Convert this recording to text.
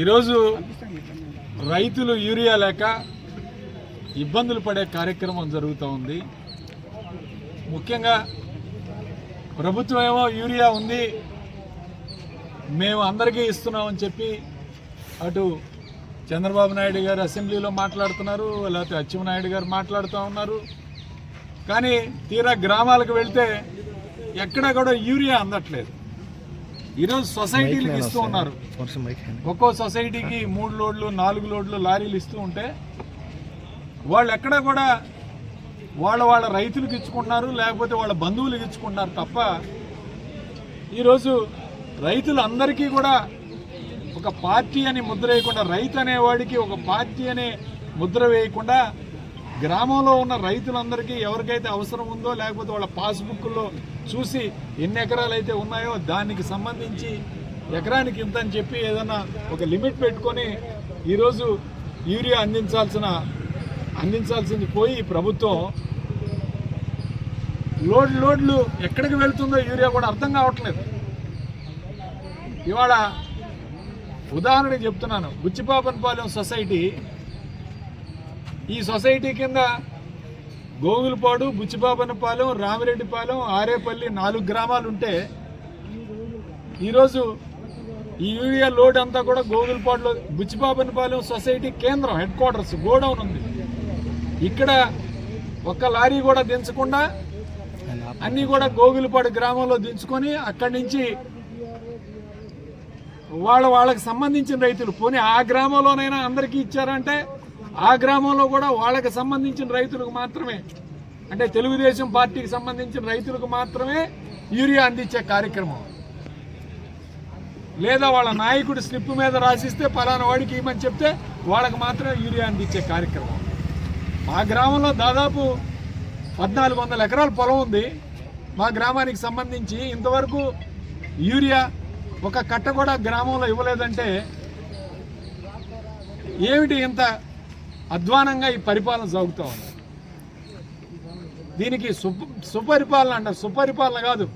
ఈరోజు రైతులు యూరియా లేక ఇబ్బందులు పడే కార్యక్రమం జరుగుతూ ఉంది. ముఖ్యంగా ప్రభుత్వం ఏమో యూరియా ఉంది మేము అందరికీ ఇస్తున్నామని చెప్పి అటు చంద్రబాబు నాయుడు గారు అసెంబ్లీలో మాట్లాడుతున్నారు లేకపోతే అచ్చెన్నాయుడు గారు మాట్లాడుతూ ఉన్నారు. కానీ తీరా గ్రామాలకు వెళ్తే ఎక్కడా కూడా యూరియా అందట్లేదు. ఈరోజు సొసైటీలకు ఇస్తూ ఉన్నారు. ఒక్కో సొసైటీకి మూడు లోడ్లు నాలుగు లోడ్లు లారీలు ఇస్తూ ఉంటే వాళ్ళు ఎక్కడ కూడా వాళ్ళ వాళ్ళ రైతులకు ఇచ్చుకుంటున్నారు లేకపోతే వాళ్ళ బంధువులకు ఇచ్చుకుంటున్నారు తప్ప ఈరోజు రైతులు అందరికీ కూడా ఒక పార్టీ అని ముద్ర వేయకుండా రైతు అనేవాడికి ఒక పార్టీ అనే ముద్ర వేయకుండా గ్రామంలో ఉన్న రైతులందరికీ ఎవరికైతే అవసరం ఉందో లేకపోతే వాళ్ళ పాస్బుక్లో చూసి ఎన్ని ఎకరాలు అయితే ఉన్నాయో దానికి సంబంధించి ఎకరానికి ఇంత అని చెప్పి ఏదైనా ఒక లిమిట్ పెట్టుకొని ఈరోజు యూరియా అందించాల్సిన అందించాల్సింది పోయి ప్రభుత్వం. లోడ్ లోడ్లు ఎక్కడికి వెళ్తుందో యూరియా కూడా అర్థం కావట్లేదు. ఇవాళ ఉదాహరణకి చెప్తున్నాను. బుచ్చిపాపన్పాలెం సొసైటీ ఈ సొసైటీ కింద గోగులపాడు బుచ్చిపాపనపాలెం రామిరెడ్డిపాలెం ఆరేపల్లి నాలుగు గ్రామాలు ఉంటే ఈరోజు ఈ యూరియా లోడ్ అంతా కూడా గోగులపాడులో బుచ్చిపాపనపాలెం సొసైటీ కేంద్రం హెడ్ క్వార్టర్స్ గోడౌన్ ఉంది. ఇక్కడ ఒక్క లారీ కూడా దించకుండా అన్నీ కూడా గోగులపాడు గ్రామంలో దించుకొని అక్కడి నుంచి వాళ్ళ వాళ్ళకి సంబంధించిన రైతులు పోనీ ఆ గ్రామంలోనైనా అందరికీ ఇచ్చారంటే ఆ గ్రామంలో కూడా వాళ్ళకి సంబంధించిన రైతులకు మాత్రమే అంటే తెలుగుదేశం పార్టీకి సంబంధించిన రైతులకు మాత్రమే యూరియా అందించే కార్యక్రమం. లేదా వాళ్ళ నాయకుడు స్లిప్ మీద రాసిస్తే పలానా వాడికి ఇవ్వమని చెప్తే వాళ్ళకి మాత్రమే యూరియా అందించే కార్యక్రమం. మా గ్రామంలో దాదాపు పద్నాలుగు వందల ఎకరాల పొలం ఉంది. మా గ్రామానికి సంబంధించి ఇంతవరకు యూరియా ఒక కట్ట కూడా గ్రామంలో ఇవ్వలేదంటే ఏమిటి ఇంత అధ్వానంగా ఈ పరిపాలన సాగుతూ ఉంది. దీనికి సుప సుపరిపాలన అంటారు. సుపరిపాలన కాదు.